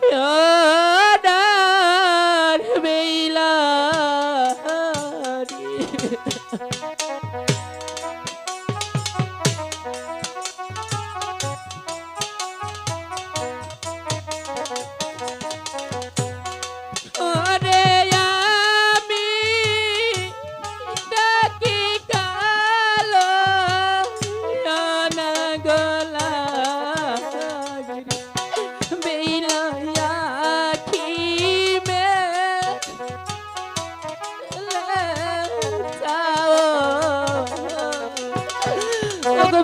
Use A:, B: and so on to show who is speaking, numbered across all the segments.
A: Yeah.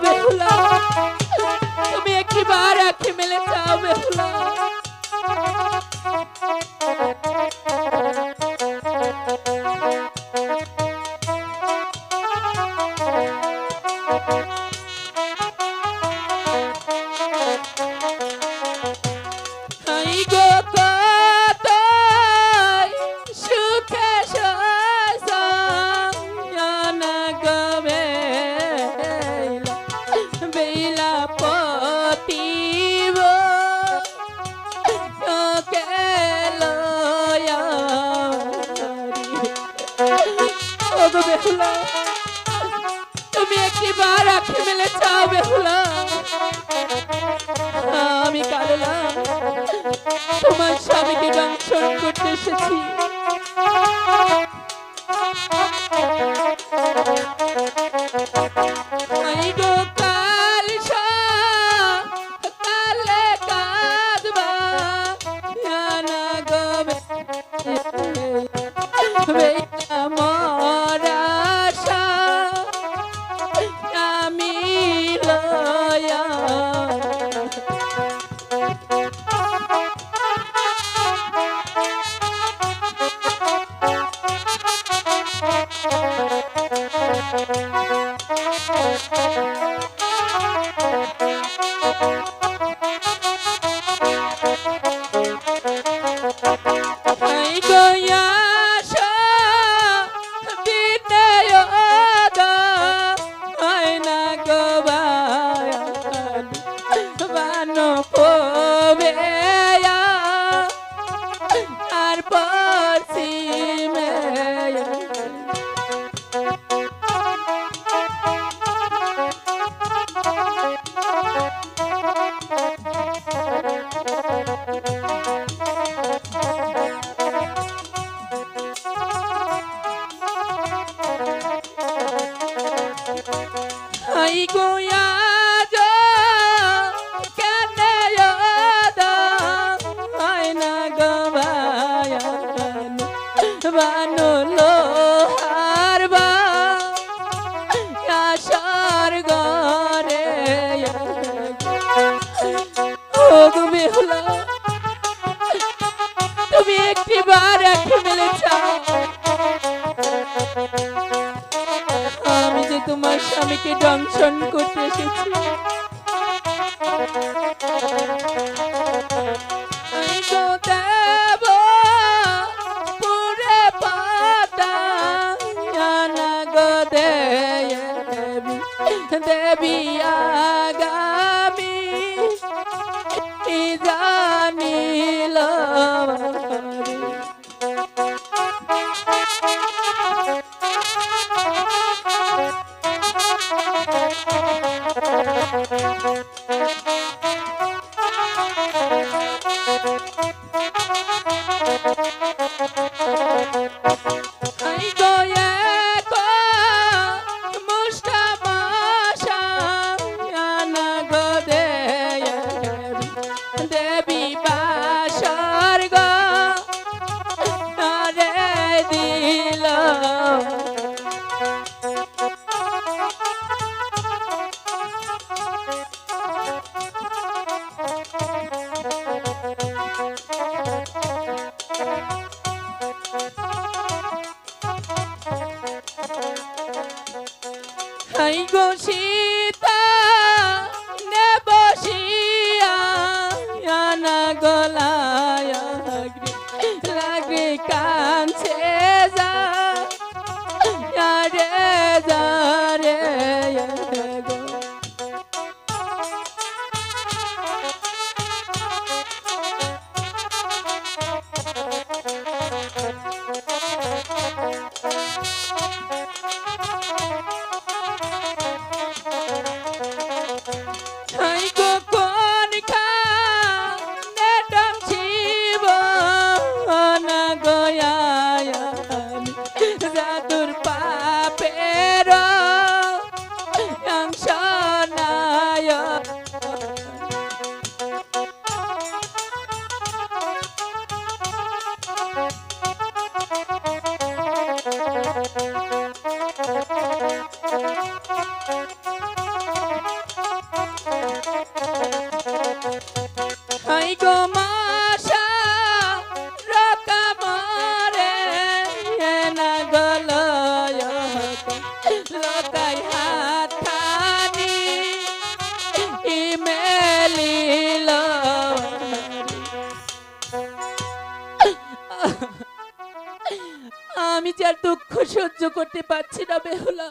A: Behula তুমি একটিবার আঁখি মেলে চাও বেহুলা ও গো বেহুলা। তুমি একটি বার আঁখি মেলে চাও বেহুলা। আমি কারলা তোমার স্বামীকে দংশন করতে এসেছি। আই গো বেহুলা তুমি একটি বার একটি মেলে তোমার স্বামীকে দংশন করতে এসেছি। দেবী debi bashar go, nare হাই গো আর দুঃখ সহ্য করতে পারছি না বেহুলা